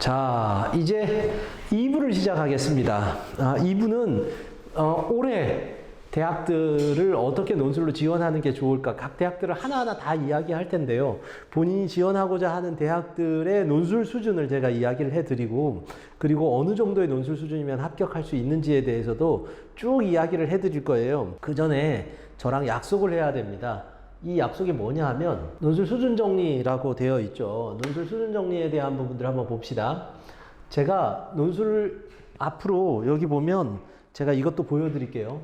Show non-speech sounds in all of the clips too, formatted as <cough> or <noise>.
자, 이제 2부를 시작하겠습니다. 아, 2부는 어, 올해 대학들을 어떻게 논술로 지원하는 게 좋을까? 각 대학들을 하나하나 다 이야기할 텐데요. 본인이 지원하고자 하는 대학들의 논술 수준을 제가 이야기를 해드리고, 그리고 어느 정도의 논술 수준이면 합격할 수 있는지에 대해서도 쭉 이야기를 해드릴 거예요. 그 전에 저랑 약속을 해야 됩니다. 이 약속이 뭐냐 하면 논술 수준 정리라고 되어 있죠. 논술 수준 정리에 대한 부분들 한번 봅시다. 제가 논술 앞으로 여기 보면 제가 이것도 보여드릴게요.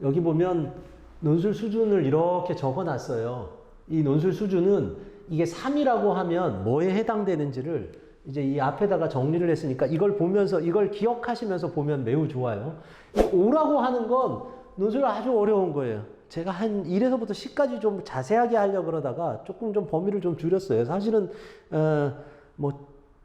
여기 보면 논술 수준을 이렇게 적어 놨어요. 이 논술 수준은 이게 3이라고 하면 뭐에 해당되는지를 이제 이 앞에다가 정리를 했으니까 이걸 보면서 이걸 기억하시면서 보면 매우 좋아요. 이 5라고 하는 건 논술 아주 어려운 거예요. 제가 한 1에서부터 10까지 좀 자세하게 하려고 그러다가 조금 좀 범위를 좀 줄였어요. 사실은 어 뭐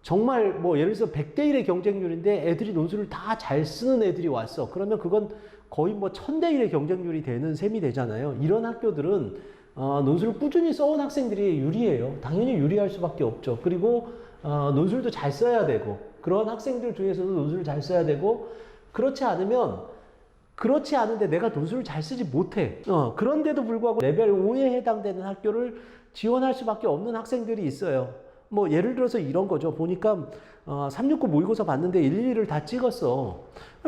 정말 뭐 예를 들어서 100대 1의 경쟁률인데 애들이 논술을 다 잘 쓰는 애들이 왔어. 그러면 그건 거의 뭐 1000대 1의 경쟁률이 되는 셈이 되잖아요. 이런 학교들은 어, 논술을 꾸준히 써온 학생들이 유리해요. 당연히 유리할 수밖에 없죠. 그리고 어, 논술도 잘 써야 되고 그런 학생들 중에서도 논술을 잘 써야 되고 그렇지 않으면 그렇지 않은데 내가 논술을 잘 쓰지 못해. 어, 그런데도 불구하고 레벨 5에 해당되는 학교를 지원할 수밖에 없는 학생들이 있어요. 뭐 예를 들어서 이런 거죠. 보니까 어, 369 모의고사 봤는데 1, 2를 다 찍었어.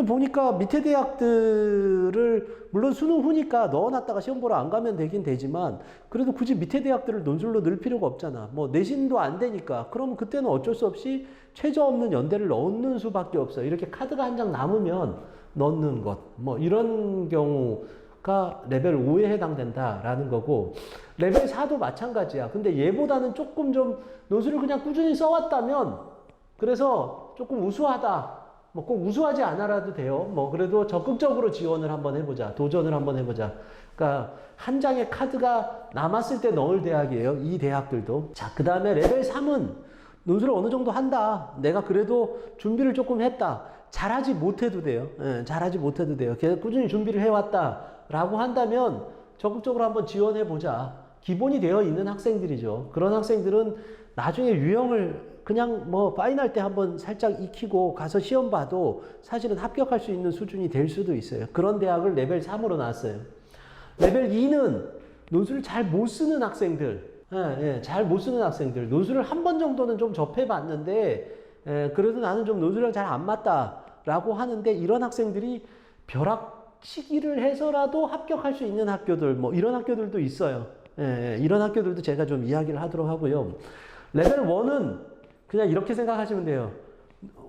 보니까 밑에 대학들을 물론 수능 후니까 넣어놨다가 시험 보러 안 가면 되긴 되지만 그래도 굳이 밑에 대학들을 논술로 넣을 필요가 없잖아. 뭐 내신도 안 되니까 그러면 그때는 어쩔 수 없이 최저 없는 연대를 넣는 수밖에 없어. 이렇게 카드가 한 장 남으면 넣는 것. 뭐 이런 경우가 레벨 5에 해당된다라는 거고 레벨 4도 마찬가지야. 근데 얘보다는 조금 좀 논술을 그냥 꾸준히 써왔다면 그래서 조금 우수하다. 뭐 꼭 우수하지 않아라도 돼요. 뭐 그래도 적극적으로 지원을 한번 해보자. 도전을 한번 해보자. 그러니까 한 장의 카드가 남았을 때 넣을 대학이에요. 이 대학들도. 자, 그 다음에 레벨 3은 논술을 어느 정도 한다. 내가 그래도 준비를 조금 했다. 잘하지 못해도 돼요. 예, 잘하지 못해도 돼요. 계속 꾸준히 준비를 해왔다라고 한다면 적극적으로 한번 지원해 보자. 기본이 되어 있는 학생들이죠. 그런 학생들은 나중에 유형을 그냥 뭐 파이널 때 한번 살짝 익히고 가서 시험 봐도 사실은 합격할 수 있는 수준이 될 수도 있어요. 그런 대학을 레벨 3으로 놨어요. 레벨 2는 논술을 잘 못 쓰는 학생들, 예, 예, 잘 못 쓰는 학생들, 논술을 한 번 정도는 좀 접해봤는데, 예, 그래도 나는 좀 논술이랑 잘 안 맞다 라고 하는데 이런 학생들이 벼락 치기를 해서라도 합격할 수 있는 학교들, 뭐 이런 학교들도 있어요. 예, 예, 이런 학교들도 제가 좀 이야기를 하도록 하고요. 레벨 1은 그냥 이렇게 생각하시면 돼요.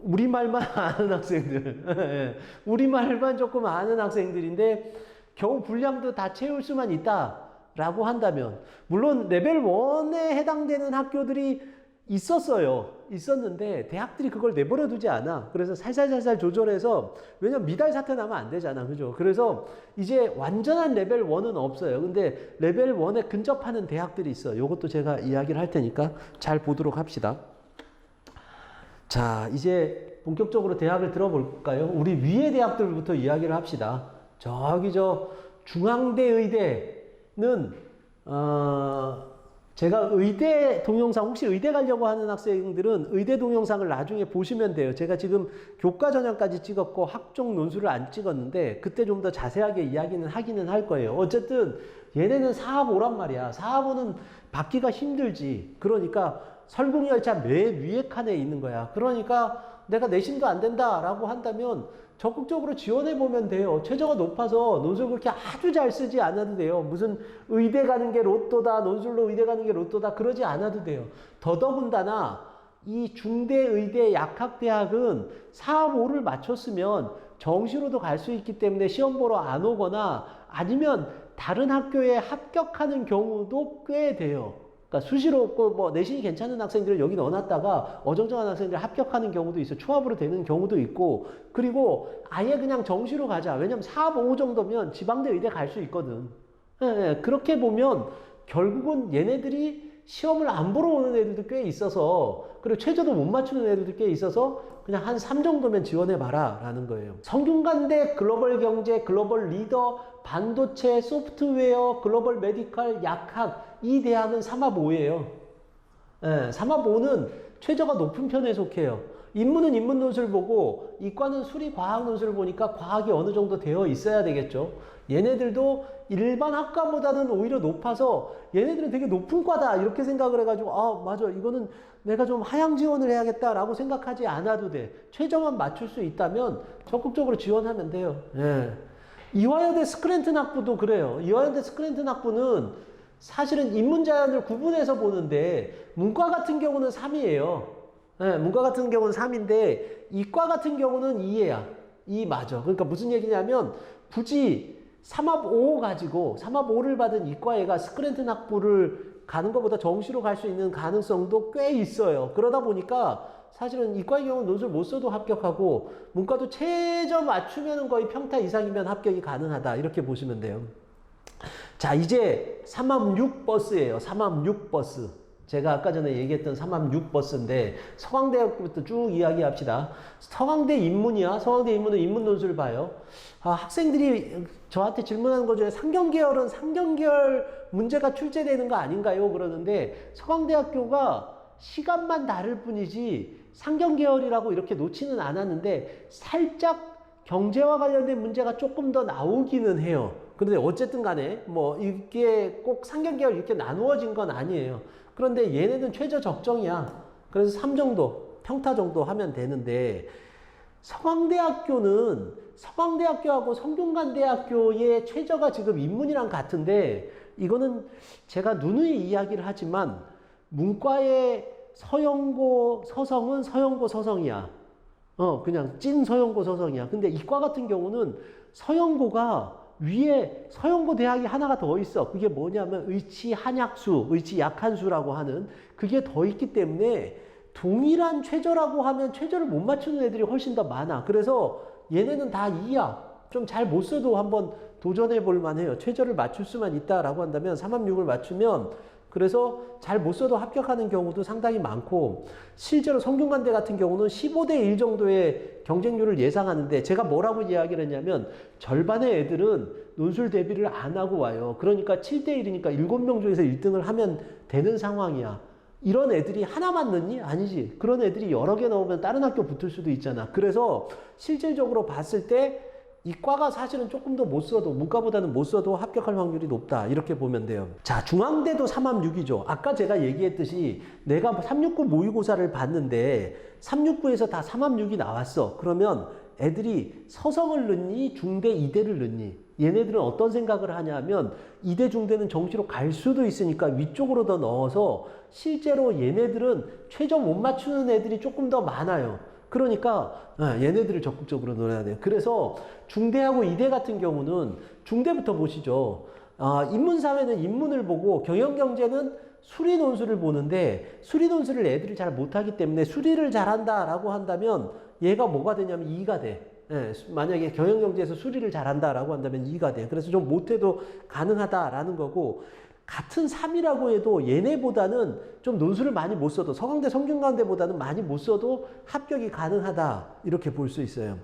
우리말만 <laughs> 아는 학생들. 예, 우리말만 조금 아는 학생들인데 겨우 분량도 다 채울 수만 있다 라고 한다면 물론 레벨 1에 해당되는 학교들이 있었어요. 있었는데 대학들이 그걸 내버려 두지 않아. 그래서 살살살살 조절해서 왜냐면 미달 사태 나면 안 되잖아. 그죠? 그래서 이제 완전한 레벨 1은 없어요. 근데 레벨 1에 근접하는 대학들이 있어. 요것도 제가 이야기를 할 테니까 잘 보도록 합시다. 자, 이제 본격적으로 대학을 들어볼까요? 우리 위의 대학들부터 이야기를 합시다. 저기 저 중앙대 의대는 어 제가 의대 동영상 혹시 의대 가려고 하는 학생들은 의대 동영상을 나중에 보시면 돼요. 제가 지금 교과 전형까지 찍었고 학종 논술을 안 찍었는데 그때 좀 더 자세하게 이야기는 하기는 할 거예요. 어쨌든 얘네는 사업 오란 말이야. 사업은 받기가 힘들지. 그러니까 설국열차 매 위에 칸에 있는 거야. 그러니까 내가 내신도 안 된다라고 한다면 적극적으로 지원해 보면 돼요. 최저가 높아서 논술 그렇게 아주 잘 쓰지 않아도 돼요. 무슨 의대 가는 게 로또다, 논술로 의대 가는 게 로또다 그러지 않아도 돼요. 더더군다나 이 중대 의대 약학 대학은 사업 5를 맞췄으면 정시로도 갈 수 있기 때문에 시험 보러 안 오거나 아니면 다른 학교에 합격하는 경우도 꽤 돼요. 그러니까 수시로 없고 뭐 내신이 괜찮은 학생들을 여기 넣어놨다가 어정쩡한 학생들 합격하는 경우도 있어. 초합으로 되는 경우도 있고 그리고 아예 그냥 정시로 가자. 왜냐면 4, 5 정도면 지방대 의대 갈 수 있거든. 예, 예. 그렇게 보면 결국은 얘네들이 시험을 안 보러 오는 애들도 꽤 있어서 그리고 최저도 못 맞추는 애들도 꽤 있어서 그냥 한 3 정도면 지원해 봐라 라는 거예요. 성균관대 글로벌 경제, 글로벌 리더, 반도체, 소프트웨어, 글로벌 메디컬, 약학 이 대학은 3합 5예요. 예, 3합 5는 최저가 높은 편에 속해요. 인문은 인문 논술 보고 이과는 수리 과학 논술을 보니까 과학이 어느 정도 되어 있어야 되겠죠. 얘네들도 일반 학과보다는 오히려 높아서 얘네들은 되게 높은 과다 이렇게 생각을 해가지고 아 맞아 이거는 내가 좀 하향 지원을 해야겠다라고 생각하지 않아도 돼. 최저만 맞출 수 있다면 적극적으로 지원하면 돼요. 예. 이화여대 스크랜튼 학부도 그래요. 이화여대 스크랜튼 학부는 사실은 인문자연을 구분해서 보는데 문과 같은 경우는 3이에요. 네, 문과 같은 경우는 3인데 이과 같은 경우는 2예요. 2 맞아. 그러니까 무슨 얘기냐면 굳이 3합 5 가지고 3합 5를 받은 이과애가 스크랜튼 학부를 가는 것보다 정시로 갈 수 있는 가능성도 꽤 있어요. 그러다 보니까 사실은 이과의 경우는 논술 못 써도 합격하고 문과도 최저 맞추면 거의 평타 이상이면 합격이 가능하다. 이렇게 보시면 돼요. 자, 이제 3합 6버스예요. 3합 6버스. 제가 아까 전에 얘기했던 3합 6버스인데 서강대학부터 쭉 이야기합시다. 서강대 인문이야. 서강대 인문은 인문 논술을 봐요. 아, 학생들이 저한테 질문하는 것 중에 상경계열은 상경계열 문제가 출제되는 거 아닌가요? 그러는데 서강대학교가 시간만 다를 뿐이지 상경계열이라고 이렇게 놓지는 않았는데 살짝 경제와 관련된 문제가 조금 더 나오기는 해요. 그런데 어쨌든 간에 뭐 이게 꼭 상경계열 이렇게 나누어진 건 아니에요. 그런데 얘네는 최저 적정이야. 그래서 3 정도, 평타 정도 하면 되는데 서강대학교는 서강대학교하고 성균관대학교의 최저가 지금 인문이랑 같은데 이거는 제가 누누이 이야기를 하지만 문과의 서영고 서성은 서영고 서성이야. 어, 그냥 찐 서영고 서성이야. 근데 이과 같은 경우는 서영고가 위에 서영고 대학이 하나가 더 있어. 그게 뭐냐면 의치 한약수, 의치 약한수라고 하는 그게 더 있기 때문에 동일한 최저라고 하면 최저를 못 맞추는 애들이 훨씬 더 많아. 그래서 얘네는 다 2야. 좀 잘 못 써도 한번 도전해 볼 만해요. 최저를 맞출 수만 있다라고 한다면 3합 6을 맞추면 그래서 잘 못 써도 합격하는 경우도 상당히 많고 실제로 성균관대 같은 경우는 15대 1 정도의 경쟁률을 예상하는데 제가 뭐라고 이야기를 했냐면 절반의 애들은 논술 대비를 안 하고 와요. 그러니까 7대 1이니까 7명 중에서 1등을 하면 되는 상황이야. 이런 애들이 하나만 넣니? 아니지. 그런 애들이 여러 개 넣으면 다른 학교 붙을 수도 있잖아. 그래서 실질적으로 봤을 때 이과가 사실은 조금 더 못 써도 문과보다는 못 써도 합격할 확률이 높다 이렇게 보면 돼요. 자 중앙대도 3합 6이죠. 아까 제가 얘기했듯이 내가 369 모의고사를 봤는데 369에서 다 3합 6이 나왔어. 그러면 애들이 서성을 넣니 중대 이대를 넣니 얘네들은 어떤 생각을 하냐면 이대 중대는 정시로 갈 수도 있으니까 위쪽으로 더 넣어서 실제로 얘네들은 최저 못 맞추는 애들이 조금 더 많아요. 그러니까 아, 얘네들을 적극적으로 노려야 돼요. 그래서 중대하고 이대 같은 경우는 중대부터 보시죠. 아, 인문사회는 인문을 보고 경영경제는 수리 논술을 보는데 수리 논술을 애들이 잘 못하기 때문에 수리를 잘한다라고 한다면 얘가 뭐가 되냐면 2가 돼. 예, 만약에 경영경제에서 수리를 잘한다라고 한다면 2가 돼. 그래서 좀 못해도 가능하다라는 거고 같은 3이라고 해도 얘네보다는 좀 논술을 많이 못 써도 서강대 성균관대보다는 많이 못 써도 합격이 가능하다 이렇게 볼 수 있어요.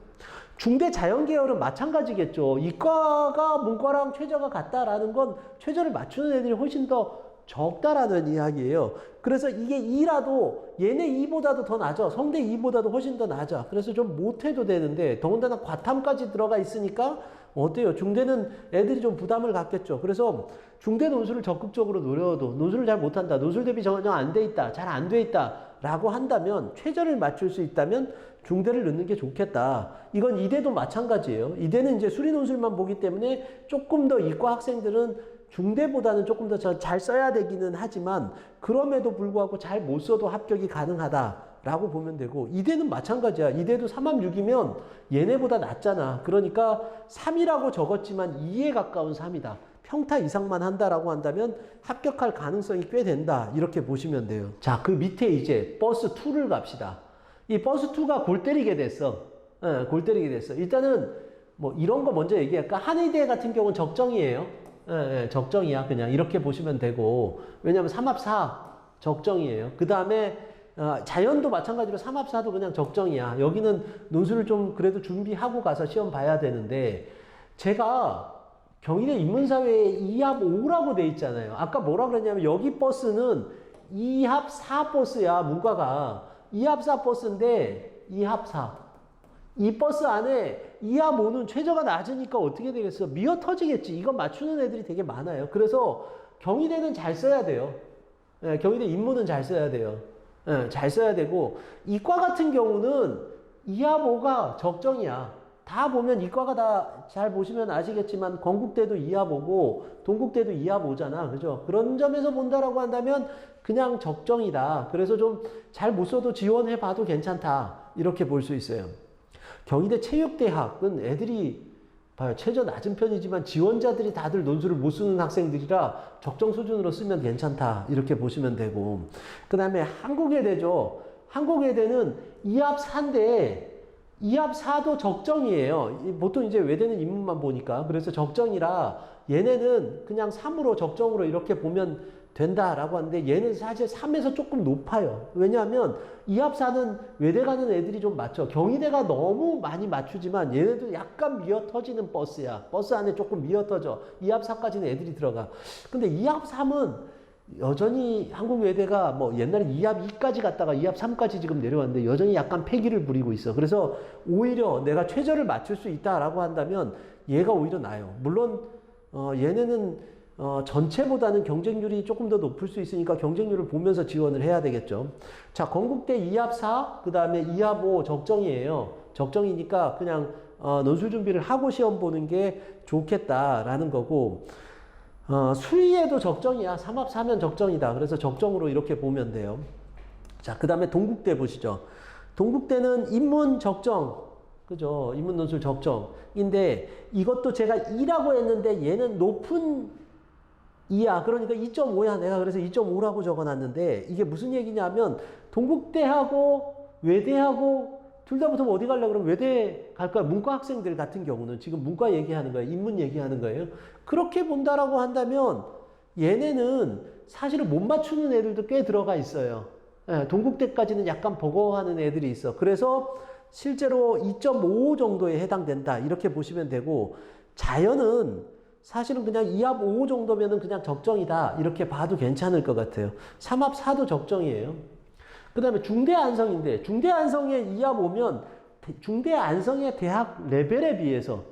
중대 자연계열은 마찬가지겠죠. 이과가 문과랑 최저가 같다라는 건 최저를 맞추는 애들이 훨씬 더 적다라는 이야기예요. 그래서 이게 2라도 얘네 2보다도 더 낮아. 성대 2보다도 훨씬 더 낮아. 그래서 좀 못해도 되는데 더군다나 과탐까지 들어가 있으니까 어때요? 중대는 애들이 좀 부담을 갖겠죠. 그래서 중대 논술을 적극적으로 노려도 논술을 잘 못한다. 논술 대비 전혀 안 돼 있다. 잘 안 돼 있다. 라고 한다면 최저를 맞출 수 있다면 중대를 넣는 게 좋겠다. 이건 이대도 마찬가지예요. 이대는 이제 수리 논술만 보기 때문에 조금 더 이과 학생들은 중대보다는 조금 더 잘 써야 되기는 하지만 그럼에도 불구하고 잘 못 써도 합격이 가능하다 라고 보면 되고 이대는 마찬가지야. 이대도 3합 6이면 얘네보다 낫잖아. 그러니까 3이라고 적었지만 2에 가까운 3이다. 평타 이상만 한다라고 한다면 합격할 가능성이 꽤 된다. 이렇게 보시면 돼요. 자, 그 밑에 이제 버스 2를 갑시다. 이 버스 2가 골 때리게 됐어. 예, 골 때리게 됐어. 일단은 뭐 이런 거 먼저 얘기할까? 한의대 같은 경우는 적정이에요. 예, 예, 적정이야. 그냥 이렇게 보시면 되고. 왜냐면 3합 4 적정이에요. 그 다음에 어, 자연도 마찬가지로 3합 4도 그냥 적정이야. 여기는 논술을 좀 그래도 준비하고 가서 시험 봐야 되는데 제가 경희대 인문사회에 2합 5라고 돼 있잖아요. 아까 뭐라 그랬냐면 여기 버스는 2합 4 버스야. 문과가. 이합사 버스인데 이합사 이 버스 안에 이합 5는 최저가 낮으니까 어떻게 되겠어? 미어 터지겠지. 이건 맞추는 애들이 되게 많아요. 그래서 경희대는 잘 써야 돼요. 예, 경희대 인문은 잘 써야 돼요. 예, 잘 써야 되고 이과 같은 경우는 이합 5가 적정이야. 다 보면 이과가 다 잘 보시면 아시겠지만 건국대도 이합 5고 동국대도 이합 5잖아. 그죠? 그런 점에서 본다라고 한다면 그냥 적정이다. 그래서 좀 잘 못 써도 지원해 봐도 괜찮다. 이렇게 볼 수 있어요. 경희대 체육대학은 애들이. 최저 낮은 편이지만 지원자들이 다들 논술을 못 쓰는 학생들이라 적정 수준으로 쓰면 괜찮다. 이렇게 보시면 되고. 그 다음에 한국외대죠. 한국외대는 이합 4인데 이합 4도 적정이에요. 이- 보통 이제 외대는 인문만 보니까. 그래서 적정이라 얘네는 그냥 3으로 적정으로 이렇게 보면 된다라고 하는데 얘는 사실 3에서 조금 높아요. 왜냐하면 이합 4는 외대 가는 애들이 좀 맞죠. 경희대가 너무 많이 맞추지만 얘네도 약간 미어 터지는 버스야. 버스 안에 조금 미어 터져. 이합 4까지는 애들이 들어가. 근데 이합 3은 여전히 한국 외대가 뭐 옛날에 2합 2까지 갔다가 2합 3까지 지금 내려왔는데 여전히 약간 패기를 부리고 있어. 그래서 오히려 내가 최저를 맞출 수 있다라고 한다면 얘가 오히려 나아요. 물론 어 얘네는 어 전체보다는 경쟁률이 조금 더 높을 수 있으니까 경쟁률을 보면서 지원을 해야 되겠죠. 자, 건국대 2합 4, 그 다음에 2합 5 적정이에요. 적정이니까 그냥 어 논술 준비를 하고 시험 보는 게 좋겠다라는 거고 어, 수의에도 적정이야. 삼합 사면 적정이다. 그래서 적정으로 이렇게 보면 돼요. 자, 그 다음에 동국대 보시죠. 동국대는 인문 적정. 그죠? 인문 논술 적정인데 이것도 제가 2라고 했는데 얘는 높은 2야. 그러니까 2.5야. 내가 그래서 2.5라고 적어놨는데 이게 무슨 얘기냐면 동국대하고 외대하고 둘 다 붙으면 어디 갈려 그러면 외대 갈 거야. 문과 학생들 같은 경우는 지금 문과 얘기하는 거예요. 인문 얘기하는 거예요. 그렇게 본다라고 한다면 얘네는 사실은 못 맞추는 애들도 꽤 들어가 있어요. 예, 동국대까지는 약간 버거워하는 애들이 있어. 그래서 실제로 2.5 정도에 해당된다. 이렇게 보시면 되고 자연은 사실은 그냥 2합 5 정도면은 그냥 적정이다. 이렇게 봐도 괜찮을 것 같아요. 3합 4도 적정이에요. 그 다음에 중대 안성인데, 중대 안성에 2합 오면 중대 안성의 대학 레벨에 비해서,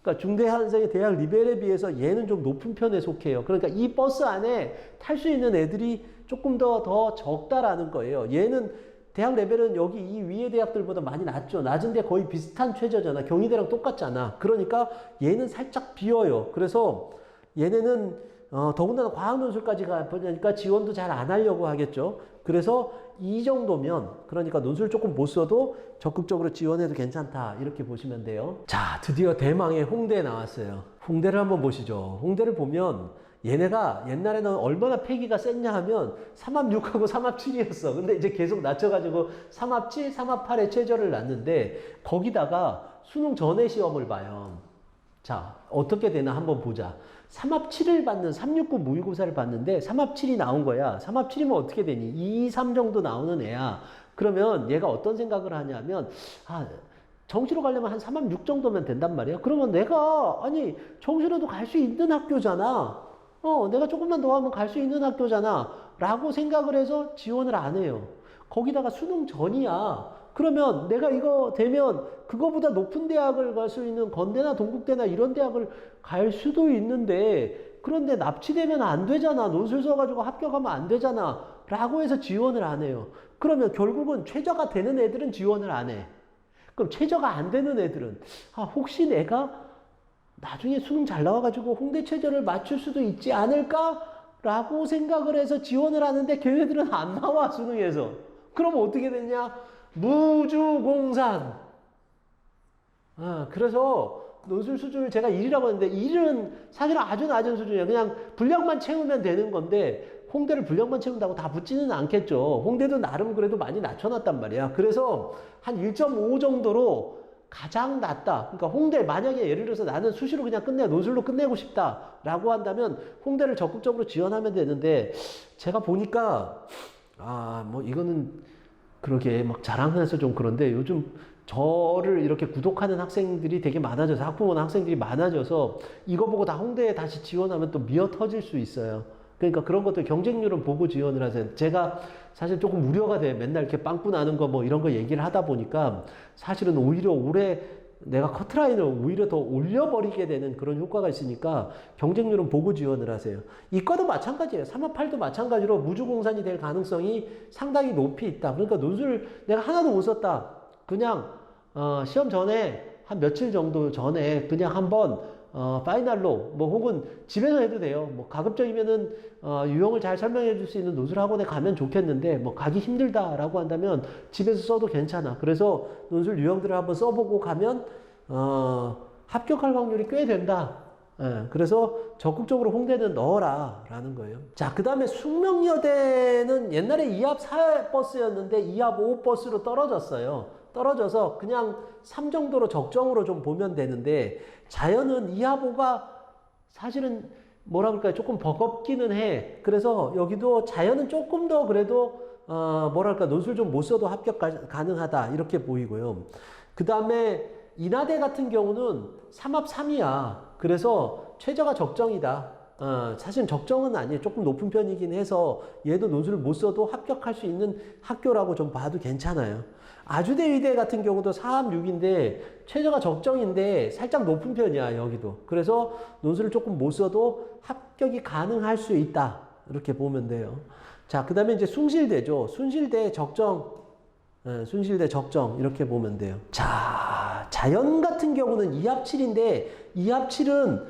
그러니까 중대 안성의 대학 레벨에 비해서 얘는 좀 높은 편에 속해요. 그러니까 이 버스 안에 탈 수 있는 애들이 조금 더, 더 적다라는 거예요. 얘는 대학 레벨은 여기 이 위의 대학들보다 많이 낮죠. 낮은데 거의 비슷한 최저잖아. 경희대랑 똑같잖아. 그러니까 얘는 살짝 비어요. 그래서 얘네는 어, 더군다나 과학논술까지 가니까 지원도 잘 안 하려고 하겠죠. 그래서 이 정도면 그러니까 논술 조금 못 써도 적극적으로 지원해도 괜찮다 이렇게 보시면 돼요. 자 드디어 대망의 홍대 나왔어요. 홍대를 한번 보시죠. 홍대를 보면 얘네가 옛날에는 얼마나 패기가 셌냐 하면 3합 6하고 3합 7이었어. 근데 이제 계속 낮춰가지고 3합 7, 3합 8에 최저를 놨는데 거기다가 수능 전에 시험을 봐요. 자, 어떻게 되나 한번 보자. 3합 7을 받는 369 모의고사를 봤는데 3합 7이 나온 거야. 3합 7이면 어떻게 되니? 2, 3 정도 나오는 애야. 그러면 얘가 어떤 생각을 하냐면, 아, 정시로 가려면 한 3합 6 정도면 된단 말이야. 그러면 내가, 아니, 정시로도 갈 수 있는 학교잖아. 어, 내가 조금만 더 하면 갈 수 있는 학교잖아. 라고 생각을 해서 지원을 안 해요. 거기다가 수능 전이야. 그러면 내가 이거 되면 그거보다 높은 대학을 갈 수 있는 건대나 동국대나 이런 대학을 갈 수도 있는데 그런데 납치되면 안 되잖아. 논술 써가지고 합격하면 안 되잖아. 라고 해서 지원을 안 해요. 그러면 결국은 최저가 되는 애들은 지원을 안 해. 그럼 최저가 안 되는 애들은 아, 혹시 내가 나중에 수능 잘 나와가지고 홍대 최저를 맞출 수도 있지 않을까? 라고 생각을 해서 지원을 하는데 걔네들은 안 나와, 수능에서. 그러면 어떻게 되냐? 무주공산. 아, 그래서 논술 수준을 제가 1이라고 하는데 1은 사실은 아주 낮은 수준이에요. 그냥 분량만 채우면 되는 건데 홍대를 분량만 채운다고 다 붙지는 않겠죠. 홍대도 나름 그래도 많이 낮춰놨단 말이야. 그래서 한 1.5 정도로 가장 낮다. 그러니까 홍대 만약에 예를 들어서 나는 수시로 그냥 끝내 논술로 끝내고 싶다라고 한다면 홍대를 적극적으로 지원하면 되는데 제가 보니까 아 뭐 이거는 그러게 막 자랑해서 좀 그런데 요즘 저를 이렇게 구독하는 학생들이 되게 많아져서 학부모나 학생들이 많아져서 이거 보고 다 홍대에 다시 지원하면 또 미어 터질 수 있어요. 그러니까 그런 것들 경쟁률은 보고 지원을 하세요. 제가 사실 조금 우려가 돼. 맨날 이렇게 빵꾸 나는 거 뭐 이런 거 얘기를 하다 보니까 사실은 오히려 올해 내가 커트라인을 오히려 더 올려버리게 되는 그런 효과가 있으니까 경쟁률은 보고 지원을 하세요. 이과도 마찬가지예요. 3업8도 마찬가지로 무주공산이 될 가능성이 상당히 높이 있다. 그러니까 논술 내가 하나도 못 썼다. 그냥 어, 시험 전에 한 며칠 정도 전에 그냥 한번 어, 파이널로 뭐 혹은 집에서 해도 돼요. 뭐 가급적이면은 어, 유형을 잘 설명해 줄 수 있는 논술 학원에 가면 좋겠는데 뭐 가기 힘들다라고 한다면 집에서 써도 괜찮아. 그래서 논술 유형들을 한번 써보고 가면 어, 합격할 확률이 꽤 된다. 예, 그래서 적극적으로 홍대는 넣어라 라는 거예요. 자, 그 다음에 숙명여대는 옛날에 2합 4버스였는데 2합 5버스로 떨어졌어요. 떨어져서 그냥 3 정도로 적정으로 좀 보면 되는데 자연은 2합 5가 사실은 뭐라 그럴까요? 조금 버겁기는 해. 그래서 여기도 자연은 조금 더 그래도 어, 뭐랄까 논술 좀 못 써도 합격 가, 가능하다 이렇게 보이고요. 그 다음에 인하대 같은 경우는 3합 3이야. 그래서 최저가 적정이다. 어, 사실 적정은 아니에요. 조금 높은 편이긴 해서 얘도 논술을 못 써도 합격할 수 있는 학교라고 좀 봐도 괜찮아요. 아주대 의대 같은 경우도 4합 6인데 최저가 적정인데 살짝 높은 편이야 여기도. 그래서 논술을 조금 못 써도 합격이 가능할 수 있다. 이렇게 보면 돼요. 자, 그 다음에 이제 숭실대죠. 순실대 적정. 예, 순실대 적정. 이렇게 보면 돼요. 자, 자연 같은 경우는 2합 7인데 2합 7은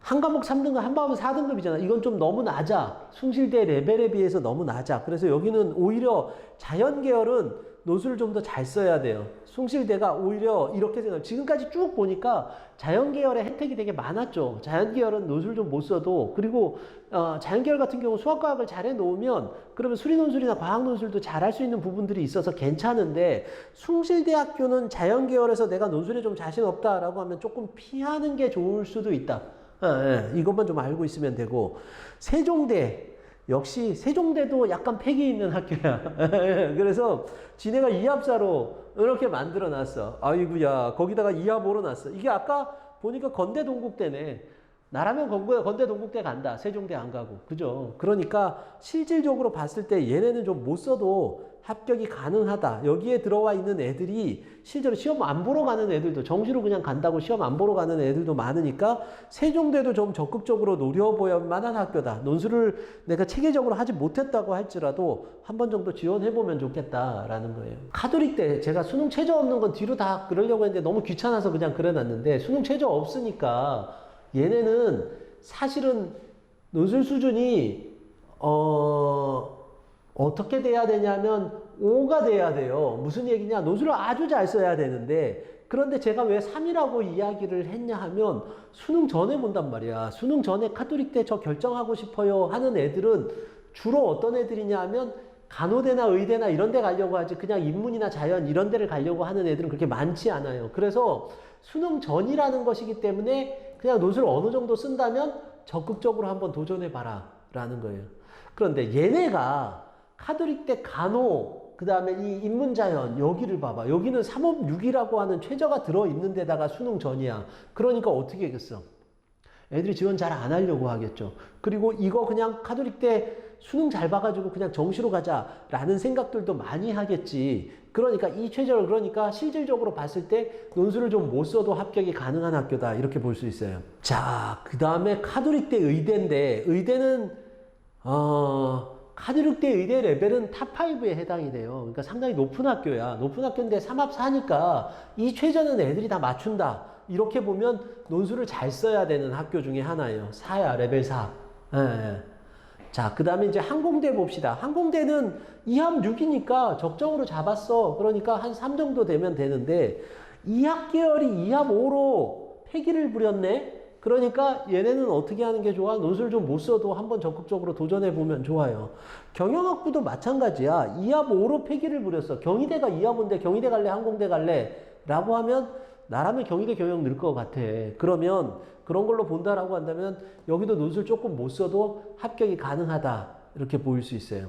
한 과목 3등급, 한 과목 4등급이잖아. 이건 좀 너무 낮아. 숭실대 레벨에 비해서 너무 낮아. 그래서 여기는 오히려 자연 계열은 노수를 좀 더 잘 써야 돼요. 숭실대가 오히려 이렇게 생각 지금까지 쭉 보니까 자연 계열의 혜택이 되게 많았죠. 자연 계열은 노수를 좀못 써도 그리고 어, 자연 계열 같은 경우 수학과학을 잘 해 놓으면 그러면 수리 논술이나 과학 논술도 잘할 수 있는 부분들이 있어서 괜찮은데 숭실대학교는 자연 계열에서 내가 논술에 좀 자신 없다라고 하면 조금 피하는 게 좋을 수도 있다. 예, 예, 이것만 좀 알고 있으면 되고 세종대 역시 세종대도 약간 패기 있는 학교야. <laughs> 그래서 지네가 이합사로 이렇게 만들어 놨어. 아이구야 거기다가 이합 오로 놨어. 이게 아까 보니까 건대 동국대네. 나라면 건대, 건대 동국대 간다. 세종대 안 가고. 그죠? 그러니까 실질적으로 봤을 때 얘네는 좀 못 써도 합격이 가능하다. 여기에 들어와 있는 애들이 실제로 시험 안 보러 가는 애들도 정시로 그냥 간다고 시험 안 보러 가는 애들도 많으니까 세종대도 좀 적극적으로 노려보야 만한 학교다. 논술을 내가 체계적으로 하지 못했다고 할지라도 한 번 정도 지원해보면 좋겠다라는 거예요. 카톨릭 때 제가 수능 최저 없는 건 뒤로 다 그러려고 했는데 너무 귀찮아서 그냥 그래놨는데 수능 최저 없으니까 얘네는 사실은 논술 수준이 어 어떻게 돼야 되냐면 5가 돼야 돼요. 무슨 얘기냐? 논술을 아주 잘 써야 되는데 그런데 제가 왜 3이라고 이야기를 했냐 하면 수능 전에 본단 말이야. 수능 전에 카톨릭 때 저 결정하고 싶어요 하는 애들은 주로 어떤 애들이냐 하면 간호대나 의대나 이런 데 가려고 하지 그냥 인문이나 자연 이런 데를 가려고 하는 애들은 그렇게 많지 않아요. 그래서 수능 전이라는 것이기 때문에 그냥 논술을 어느 정도 쓴다면 적극적으로 한번 도전해 봐라 라는 거예요. 그런데 얘네가 카톨릭 때 간호 그 다음에 이 인문자연 여기를 봐봐. 여기는 3업 6이라고 하는 최저가 들어있는 데다가 수능 전이야. 그러니까 어떻게 하겠어 애들이 지원 잘 안 하려고 하겠죠 그리고 이거 그냥 카톨릭 때 수능 잘 봐가지고 그냥 정시로 가자라는 생각들도 많이 하겠지 그러니까 이 최저를 그러니까 실질적으로 봤을 때 논술을 좀 못 써도 합격이 가능한 학교다 이렇게 볼 수 있어요 자 그 다음에 카톨릭 때 의대인데 의대는 어 카톨릭 대 의대 레벨은 탑5에 해당이 돼요. 그러니까 상당히 높은 학교야. 높은 학교인데 3합 4니까 이 최저는 애들이 다 맞춘다. 이렇게 보면 논술을 잘 써야 되는 학교 중에 하나예요. 4야, 레벨 4. 예, 예. 자, 그 다음에 이제 항공대 봅시다. 항공대는 2합 6이니까 적정으로 잡았어. 그러니까 한 3 정도 되면 되는데 2학 계열이 2합 5로 폐기를 부렸네? 그러니까 얘네는 어떻게 하는 게 좋아? 논술 좀 못 써도 한번 적극적으로 도전해 보면 좋아요. 경영학부도 마찬가지야. 2합 5로 폐기를 부렸어. 경희대가 2합 5인데 경희대 갈래? 항공대 갈래? 라고 하면 나라면 경희대 경영 늘 것 같아. 그러면 그런 걸로 본다라고 한다면 여기도 논술 조금 못 써도 합격이 가능하다. 이렇게 보일 수 있어요.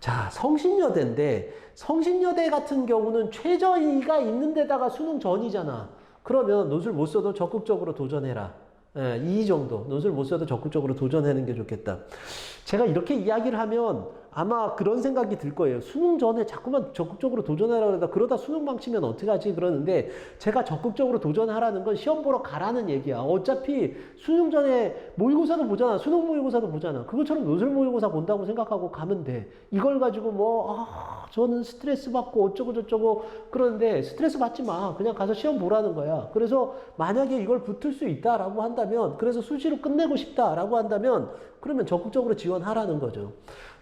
자, 성신여대인데 성신여대 같은 경우는 최저위가 있는 데다가 수능 전이잖아. 그러면 논술 못 써도 적극적으로 도전해라. 예, 이 정도. 논술 못 써도 적극적으로 도전하는 게 좋겠다. 제가 이렇게 이야기를 하면 아마 그런 생각이 들 거예요. 수능 전에 자꾸만 적극적으로 도전하라 그러다 그러다 수능 망치면 어떡하지 그러는데 제가 적극적으로 도전하라는 건 시험 보러 가라는 얘기야. 어차피 수능 전에 모의고사도 보잖아. 수능 모의고사도 보잖아. 그것처럼 논술 모의고사 본다고 생각하고 가면 돼. 이걸 가지고 뭐, 아, 저는 스트레스 받고 어쩌고 저쩌고 그러는데 스트레스 받지 마. 그냥 가서 시험 보라는 거야. 그래서 만약에 이걸 붙을 수 있다라고 한다면 그래서 수시로 끝내고 싶다라고 한다면 그러면 적극적으로 지원하라는 거죠.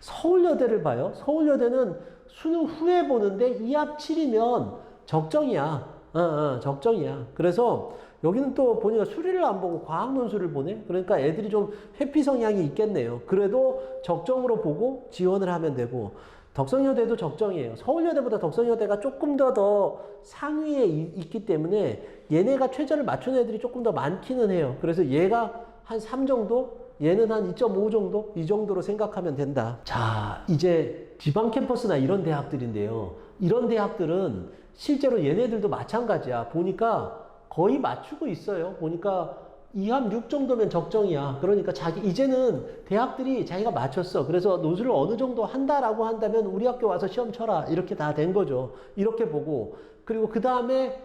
서울여대를 봐요. 서울여대는 수능 후에 보는데 2합 7이면 적정이야. 어, 어, 적정이야. 그래서 여기는 또 보니까 수리를 안 보고 과학 논술을 보네. 그러니까 애들이 좀 회피 성향이 있겠네요. 그래도 적정으로 보고 지원을 하면 되고 덕성여대도 적정이에요. 서울여대보다 덕성여대가 조금 더 더 상위에 이- 있기 때문에 얘네가 최저를 맞춘 애들이 조금 더 많기는 해요. 그래서 얘가 한 3 정도, 얘는 한 2.5 정도, 이 정도로 생각하면 된다. 자, 이제 지방 캠퍼스나 이런 대학들인데요. 이런 대학들은 실제로 얘네들도 마찬가지야. 보니까 거의 맞추고 있어요. 보니까 2합 6 정도면 적정이야. 그러니까 자기, 이제는 대학들이 자기가 맞췄어. 그래서 노술을 어느 정도 한다라고 한다면 우리 학교 와서 시험 쳐라. 이렇게 다 된 거죠. 이렇게 보고. 그리고 그 다음에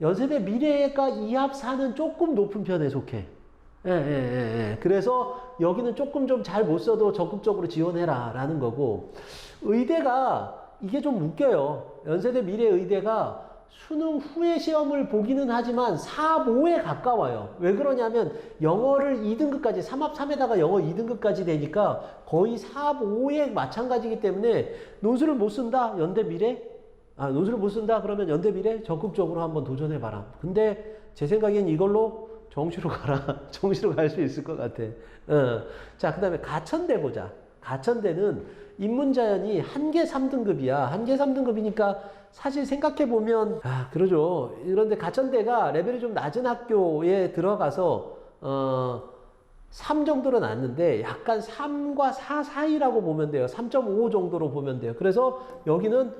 연세대 미래가 2합 4는 조금 높은 편에 속해. 예, 예, 예, 예. 그래서 여기는 조금 좀 잘 못 써도 적극적으로 지원해라. 라는 거고. 의대가 이게 좀 웃겨요. 연세대 미래 의대가 수능 후에 시험을 보기는 하지만 4, 5에 가까워요. 왜 그러냐면 영어를 2등급까지, 3합 3에다가 영어 2등급까지 되니까 거의 4, 5에 마찬가지이기 때문에 논술을 못 쓴다? 연대 미래? 아, 논술을 못 쓴다? 그러면 연대 미래? 적극적으로 한번 도전해 봐라. 근데 제 생각엔 이걸로 정시로 가라. <laughs> 정시로 갈 수 있을 것 같아. 어. 자, 그 다음에 가천대 보자. 가천대는 인문자연이 한개 3등급이야. 한개 3등급이니까 사실 생각해보면, 아, 그러죠. 그런데 가천대가 레벨이 좀 낮은 학교에 들어가서, 어, 3 정도로 났는데 약간 3과 4 사이라고 보면 돼요. 3.5 정도로 보면 돼요. 그래서 여기는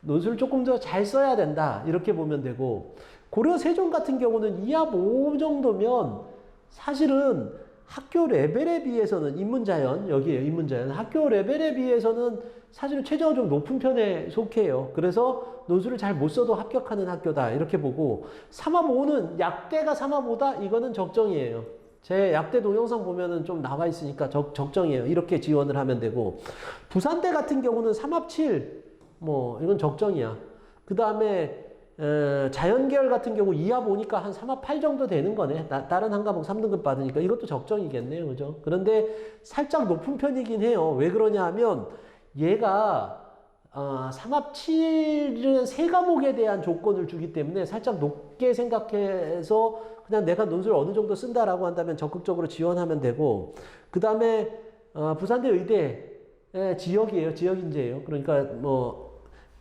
논술 조금 더 잘 써야 된다. 이렇게 보면 되고 고려 세종 같은 경우는 2합 5 정도면 사실은 학교 레벨에 비해서는 인문자연 여기에요. 인문자연 학교 레벨에 비해서는 사실은 최저가 좀 높은 편에 속해요. 그래서 논술을 잘 못 써도 합격하는 학교다. 이렇게 보고 3합 5는 약대가 3합 5다. 이거는 적정이에요. 제 약대 동영상 보면은 좀 나와 있으니까 적, 적정이에요. 이렇게 지원을 하면 되고 부산대 같은 경우는 3합 7, 뭐 이건 적정이야. 그 다음에 자연계열 같은 경우 2합 오니까 한 3합 8 정도 되는 거네. 나- 다른 한 과목 3등급 받으니까 이것도 적정이겠네요. 그죠? 그런데 살짝 높은 편이긴 해요. 왜 그러냐 하면 얘가 어, 3합 7은 세 과목에 대한 조건을 주기 때문에 살짝 높게 생각해서 그냥 내가 논술 어느 정도 쓴다라고 한다면 적극적으로 지원하면 되고 그 다음에 어, 부산대 의대 의 지역이에요. 지역 인재예요. 그러니까 뭐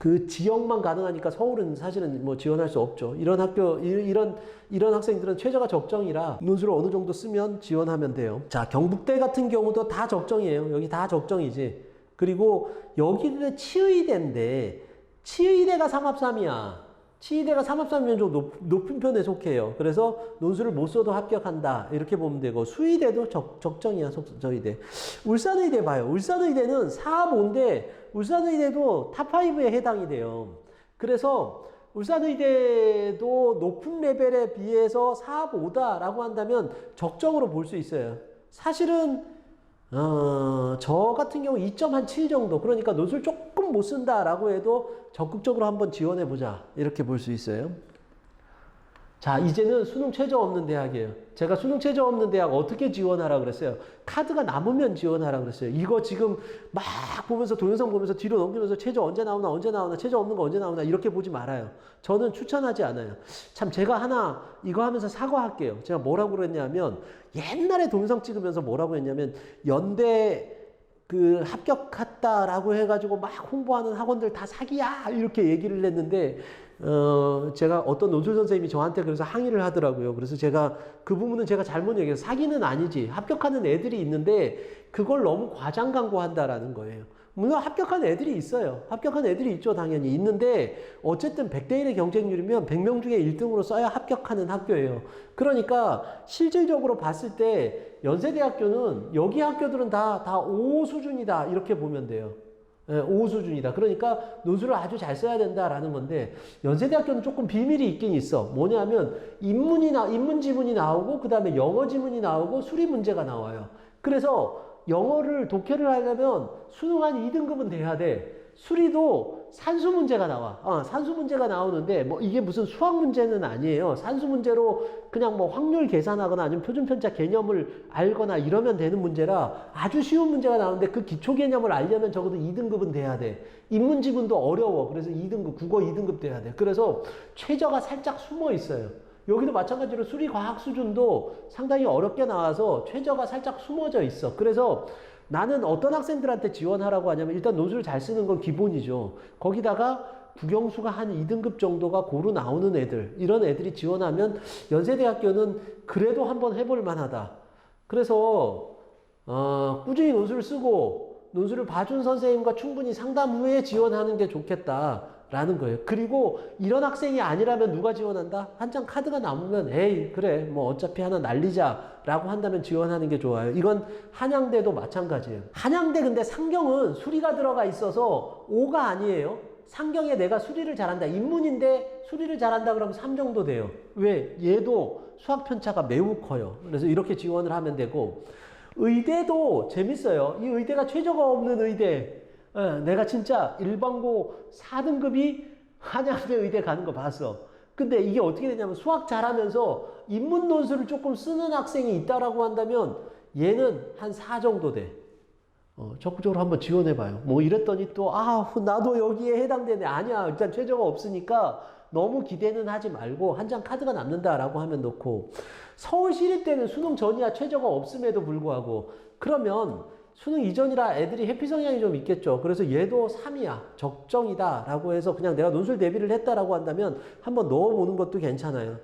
그 지역만 가능하니까 서울은 사실은 뭐 지원할 수 없죠. 이런 학교 이- 이런 이런 학생들은 최저가 적정이라 논술을 어느 정도 쓰면 지원하면 돼요. 자 경북대 같은 경우도 다 적정이에요. 여기 다 적정이지. 그리고 여기는 치의대인데 치의대가 3합3이야. 치의대가 3합3이면 좀 높, 높은 편에 속해요. 그래서 논술을 못 써도 합격한다. 이렇게 보면 되고 수의대도 적, 적정이야. 속- 저의대. 울산의대 봐요. 울산의대는 4합 5인데 울산의대도 탑5에 해당이 돼요. 그래서 울산의대도 높은 레벨에 비해서 4합 5다라고 한다면 적정으로 볼 수 있어요. 사실은 어, 저 같은 경우 2.7 정도. 그러니까 논술 조금 못 쓴다라고 해도 적극적으로 한번 지원해 보자. 이렇게 볼 수 있어요. 자, 이제는 수능 최저 없는 대학이에요. 제가 수능 최저 없는 대학 어떻게 지원하라 그랬어요? 카드가 남으면 지원하라 그랬어요. 이거 지금 막 보면서 동영상 보면서 뒤로 넘기면서 최저 언제 나오나 언제 나오나 최저 없는 거 언제 나오나 이렇게 보지 말아요. 저는 추천하지 않아요. 참 제가 하나 이거 하면서 사과할게요. 제가 뭐라고 그랬냐면 옛날에 동영상 찍으면서 뭐라고 했냐면 연대 그 합격했다라고 해가지고 막 홍보하는 학원들 다 사기야 이렇게 얘기를 했는데 어 제가 어떤 논술 선생님이 저한테 그래서 항의를 하더라고요. 그래서 제가 그 부분은 제가 잘못 얘기해서 사기는 아니지 합격하는 애들이 있는데 그걸 너무 과장 광고한다라는 거예요. 물론 합격한 애들이 있어요. 합격한 애들이 있죠, 당연히. 있는데, 어쨌든 100대 1의 경쟁률이면 100명 중에 1등으로 써야 합격하는 학교예요. 그러니까, 실질적으로 봤을 때, 연세대학교는, 여기 학교들은 다, 다 O 수준이다. 이렇게 보면 돼요. 예, 5 수준이다. 그러니까 논술을 아주 잘 써야 된다라는 건데 연세대학교는 조금 비밀이 있긴 있어. 뭐냐면 인문이 나 인문 지문이 나오고 그다음에 영어 지문이 나오고 수리 문제가 나와요. 그래서 영어를 독해를 하려면 수능 한 2등급은 돼야 돼. 수리도 산수 문제가 나와. 어, 산수 문제가 나오는데 뭐 이게 무슨 수학 문제는 아니에요. 산수 문제로 그냥 뭐 확률 계산하거나 아니면 표준 편차 개념을 알거나 이러면 되는 문제라 아주 쉬운 문제가 나오는데 그 기초 개념을 알려면 적어도 2등급은 돼야 돼. 인문 지문도 어려워. 그래서 2등급, 국어 2등급 돼야 돼. 그래서 최저가 살짝 숨어 있어요. 여기도 마찬가지로 수리 과학 수준도 상당히 어렵게 나와서 최저가 살짝 숨어져 있어. 그래서 나는 어떤 학생들한테 지원하라고 하냐면 일단 논술을 잘 쓰는 건 기본이죠. 거기다가 국영수가 한 2등급 정도가 고루 나오는 애들, 이런 애들이 지원하면 연세대학교는 그래도 한번 해볼 만하다. 그래서, 어, 꾸준히 논술을 쓰고 논술을 봐준 선생님과 충분히 상담 후에 지원하는 게 좋겠다. 라는 거예요. 그리고 이런 학생이 아니라면 누가 지원한다? 한 장 카드가 남으면 에이 그래 뭐 어차피 하나 날리자 라고 한다면 지원하는 게 좋아요. 이건 한양대도 마찬가지예요. 한양대 근데 상경은 수리가 들어가 있어서 5가 아니에요. 상경에 내가 수리를 잘한다. 인문인데 수리를 잘한다 그러면 3 정도 돼요. 왜? 얘도 수학 편차가 매우 커요. 그래서 이렇게 지원을 하면 되고 의대도 재밌어요. 이 의대가 최저가 없는 의대. 어, 내가 진짜 일반고 4등급이 한양대 의대 가는 거 봤어. 근데 이게 어떻게 되냐면 수학 잘하면서 인문 논술을 조금 쓰는 학생이 있다라고 한다면 얘는 한 4 정도 돼. 어, 적극적으로 한번 지원해봐요. 뭐 이랬더니 또, 아, 나도 여기에 해당되네. 아니야. 일단 최저가 없으니까 너무 기대는 하지 말고 한 장 카드가 남는다라고 하면 놓고 서울시립대는 수능 전이야 최저가 없음에도 불구하고 그러면 수능 이전이라 애들이 회피 성향이 좀 있겠죠. 그래서 얘도 3이야. 적정이다. 라고 해서 그냥 내가 논술 대비를 했다라고 한다면 한번 넣어보는 것도 괜찮아요.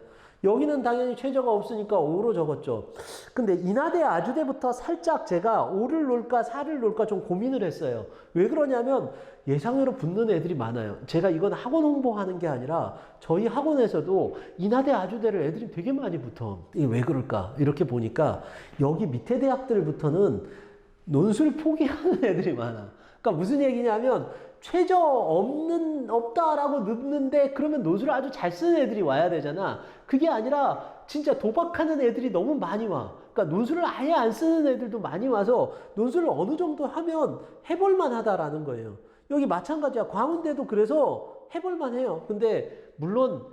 여기는 당연히 최저가 없으니까 5로 적었죠. 근데 인하대 아주대부터 살짝 제가 5를 놓을까 4를 놓을까 좀 고민을 했어요. 왜 그러냐면 예상외로 붙는 애들이 많아요. 제가 이건 학원 홍보하는 게 아니라 저희 학원에서도 인하대 아주대를 애들이 되게 많이 붙어. 이게 왜 그럴까? 이렇게 보니까 여기 밑에 대학들부터는 논술 포기하는 애들이 많아. 그러니까 무슨 얘기냐면 최저 없는 없다라고 넣는데 그러면 논술을 아주 잘 쓰는 애들이 와야 되잖아. 그게 아니라 진짜 도박하는 애들이 너무 많이 와. 그러니까 논술을 아예 안 쓰는 애들도 많이 와서 논술을 어느 정도 하면 해볼 만 하다라는 거예요. 여기 마찬가지야. 광운대도 그래서 해볼 만 해요. 근데 물론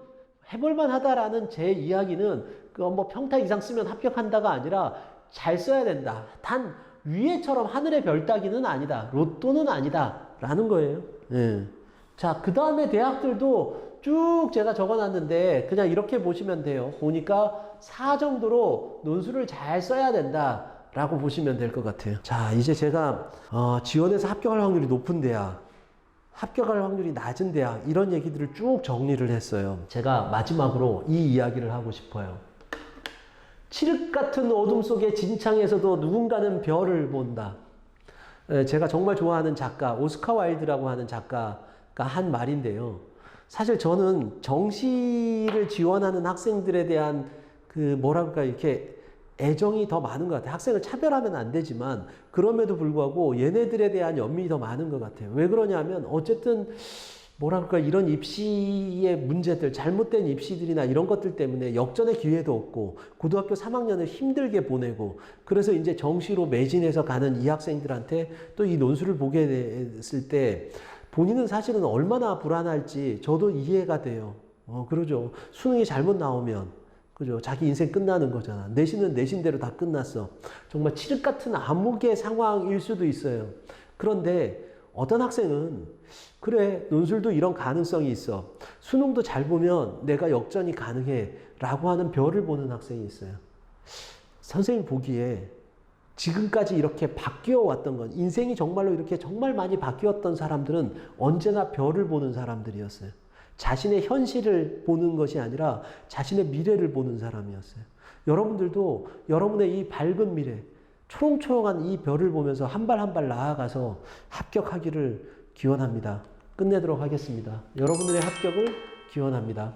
해볼 만 하다라는 제 이야기는 그뭐 평타 이상 쓰면 합격한다가 아니라 잘 써야 된다. 단 위에처럼 하늘의 별 따기는 아니다. 로또는 아니다. 라는 거예요. 예. 자, 그 다음에 대학들도 쭉 제가 적어 놨는데 그냥 이렇게 보시면 돼요. 보니까 4 정도로 논술을 잘 써야 된다. 라고 보시면 될 것 같아요. 자, 이제 제가 어, 지원해서 합격할 확률이 높은 대학, 합격할 확률이 낮은 대학 이런 얘기들을 쭉 정리를 했어요. 제가 마지막으로 이 이야기를 하고 싶어요. 칠흑 같은 어둠 속의 진창에서도 누군가는 별을 본다. 에, 제가 정말 좋아하는 작가 오스카 와일드라고 하는 작가가 한 말인데요. 사실 저는 정시를 지원하는 학생들에 대한 그 뭐랄까 이렇게 애정이 더 많은 것 같아요. 학생을 차별하면 안 되지만 그럼에도 불구하고 얘네들에 대한 연민이 더 많은 것 같아요. 왜 그러냐면 어쨌든 뭐랄까 이런 입시의 문제들 잘못된 입시들이나 이런 것들 때문에 역전의 기회도 없고 고등학교 3학년을 힘들게 보내고 그래서 이제 정시로 매진해서 가는 이 학생들한테 또 이 논술을 보게 됐을 때 본인은 사실은 얼마나 불안할지 저도 이해가 돼요. 어 그러죠. 수능이 잘못 나오면 그죠. 자기 인생 끝나는 거잖아. 내신은 내신대로 다 끝났어. 정말 칠흑 같은 암흑의 상황일 수도 있어요. 그런데 어떤 학생은 그래 논술도 이런 가능성이 있어. 수능도 잘 보면 내가 역전이 가능해 라고 하는 별을 보는 학생이 있어요. 선생님 보기에 지금까지 이렇게 바뀌어 왔던 건 인생이 정말로 이렇게 정말 많이 바뀌었던 사람들은 언제나 별을 보는 사람들이었어요. 자신의 현실을 보는 것이 아니라 자신의 미래를 보는 사람이었어요. 여러분들도 여러분의 이 밝은 미래 초롱초롱한 이 별을 보면서 한 발 한 발 나아가서 합격하기를 기원합니다. 끝내도록 하겠습니다. 여러분들의 합격을 기원합니다.